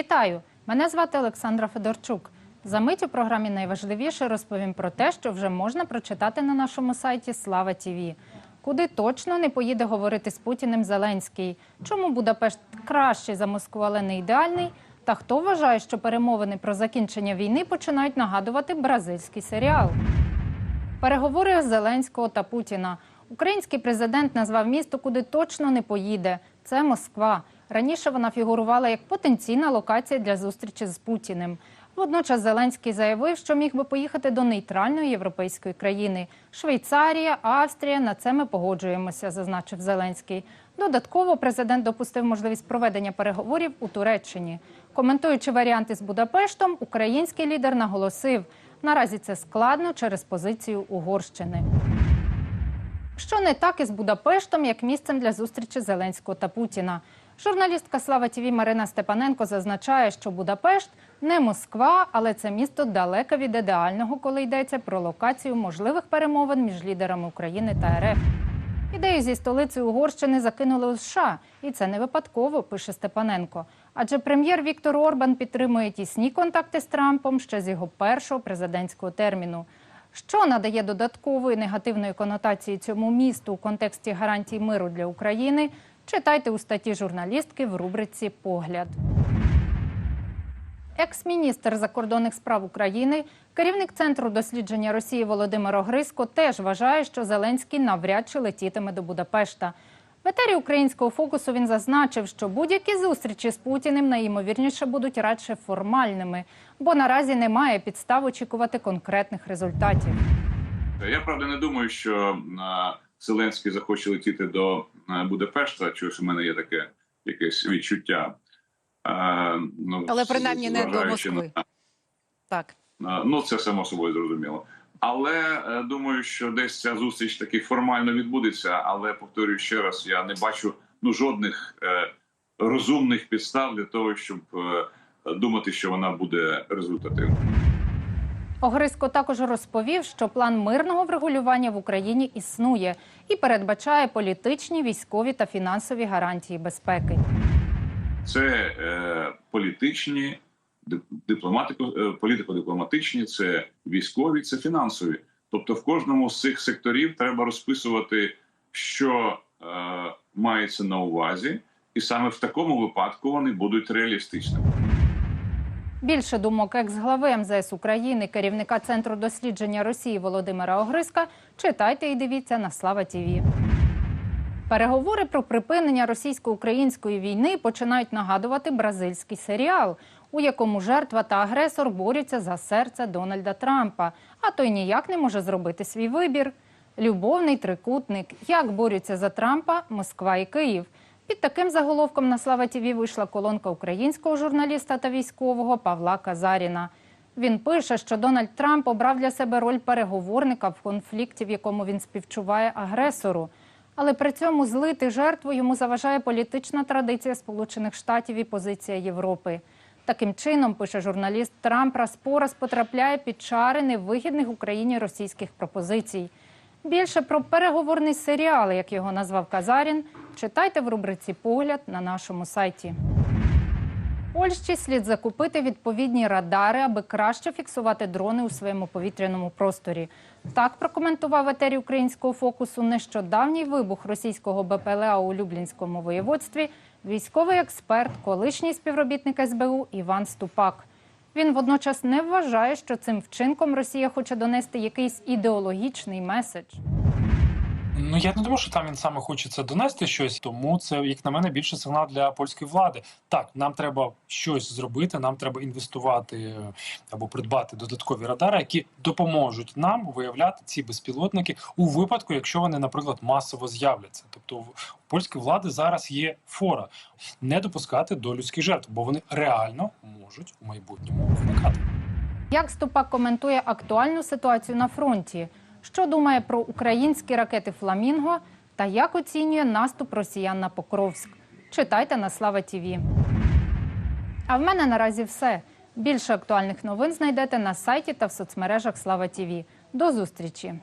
Вітаю! Мене звати Олександра Федорчук. За мить у програмі найважливіше розповім про те, що вже можна прочитати на нашому сайті Слава Тіві. Куди точно не поїде говорити з Путіним Зеленський? Чому Будапешт кращий за Москву, але не ідеальний? Та хто вважає, що перемовини про закінчення війни починають нагадувати бразильський серіал? Переговори Зеленського та Путіна. Український президент назвав місто, куди точно не поїде. Це Москва. Раніше вона фігурувала як потенційна локація для зустрічі з Путіним. Водночас Зеленський заявив, що міг би поїхати до нейтральної європейської країни Швейцарія, Австрія. На це ми погоджуємося, зазначив Зеленський. Додатково президент допустив можливість проведення переговорів у Туреччині. Коментуючи варіанти з Будапештом, український лідер наголосив, наразі це складно через позицію Угорщини. Що не так із Будапештом, як місцем для зустрічі Зеленського та Путіна? Журналістка Слава ТВ Марина Степаненко зазначає, що Будапешт не Москва, але це місто далеке від ідеального, коли йдеться про локацію можливих перемовин між лідерами України та РФ. Ідею зі столицею Угорщини закинули у США, і це не випадково, пише Степаненко. Адже прем'єр Віктор Орбан підтримує тісні контакти з Трампом ще з його першого президентського терміну. Що надає додаткової негативної конотації цьому місту у контексті гарантій миру для України? Читайте у статті журналістки в рубриці Погляд. Екс-міністр закордонних справ України, керівник центру дослідження Росії Володимир Огриско теж вважає, що Зеленський навряд чи летітиме до Будапешта. В етері українського фокусу він зазначив, що будь-які зустрічі з Путіним найімовірніше будуть радше формальними, бо наразі немає підстав очікувати конкретних результатів. Я правда не думаю, що Зеленський захоче летіти до Будапешта. Чогось у мене є таке якесь відчуття. Ну, Але принаймні не до Москви. на- Так. ну це само собою зрозуміло. Але е, думаю, що десь ця зустріч таки формально відбудеться. Але повторюю ще раз: я не бачу ну жодних е, розумних підстав для того, щоб е, думати, що вона буде результативною. Огриско також розповів, що план мирного врегулювання в Україні існує і передбачає політичні, військові та фінансові гарантії безпеки. це е, політичні, дип- дипломатико, е, політико-дипломатичні, це військові, це фінансові. Тобто, в кожному з цих секторів треба розписувати, що е, мається на увазі, і саме в такому випадку вони будуть реалістичними. Більше думок екс-глави МЗС України, керівника центру дослідження Росії Володимира Огриска, читайте і дивіться на Слава Тіві. Переговори про припинення російсько-української війни починають нагадувати бразильський серіал, у якому жертва та агресор борються за серце Дональда Трампа, а той ніяк не може зробити свій вибір. Любовний трикутник. Як борються за Трампа Москва і Київ. Під таким заголовком на Слава ТІВІ вийшла колонка українського журналіста та військового Павла Казаріна. Він пише, що Дональд Трамп обрав для себе роль переговорника в конфлікті, в якому він співчуває агресору. Але при цьому злити жертву йому заважає політична традиція Сполучених Штатів і позиція Європи. Таким чином, пише журналіст, Трамп раз по раз потрапляє під чари невигідних Україні російських пропозицій. Більше про переговорний серіал, як його назвав Казарін, читайте в рубриці Погляд на нашому сайті. Польщі слід закупити відповідні радари, аби краще фіксувати дрони у своєму повітряному просторі. Так прокоментував етері українського фокусу нещодавній вибух російського БПЛА у Люблінському воєводстві. Військовий експерт, колишній співробітник СБУ Іван Ступак. Він водночас не вважає, що цим вчинком Росія хоче донести якийсь ідеологічний меседж. Ну я не думаю, що там він саме хоче це донести щось, тому це, як на мене, більше сигнал для польської влади. Так, нам треба щось зробити, нам треба інвестувати е, або придбати додаткові радари, які допоможуть нам виявляти ці безпілотники у випадку, якщо вони, наприклад, масово з'являться. Тобто у польської влади зараз є фора не допускати до людських жертв, бо вони реально можуть у майбутньому виникати. Як Ступак коментує актуальну ситуацію на фронті? Що думає про українські ракети Фламінго та як оцінює наступ росіян на Покровськ? Читайте на Слава ТІВІ. А в мене наразі все. Більше актуальних новин знайдете на сайті та в соцмережах Слава ТІВІ. До зустрічі!